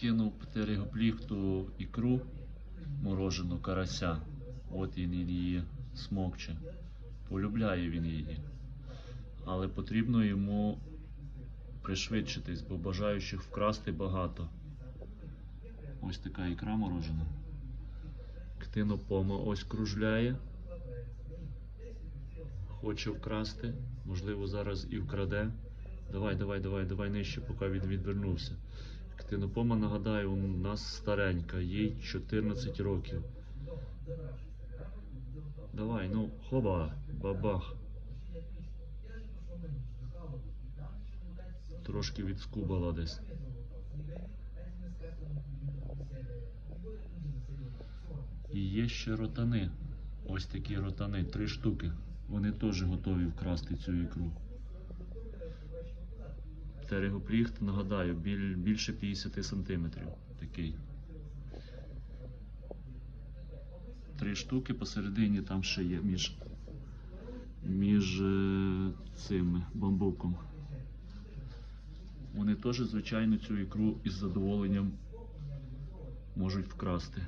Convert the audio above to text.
кинув птеригопліхту ікру морожену карася. От він її смокче. Полюбляє він її. Але потрібно йому пришвидшитись, бо бажаючих вкрасти багато. Ось така ікра морожена. Ктинопома ось кружляє. Хоче вкрасти. Можливо, зараз і вкраде. Давай, давай, давай, давай нижче, поки він відвернувся. Ктинопома, нагадаю, у нас старенька, їй 14 років. Давай, ну, хоба, бабах. Трошки відскубала десь. І є ще ротани. Ось такі ротани, три штуки. Вони теж готові вкрасти цю ікру. Терегопліхт, нагадаю, біль, більше 50 сантиметрів. Такий. Три штуки посередині там ще є між, між е, цими бамбуком. Вони теж, звичайно, цю ікру із задоволенням можуть вкрасти.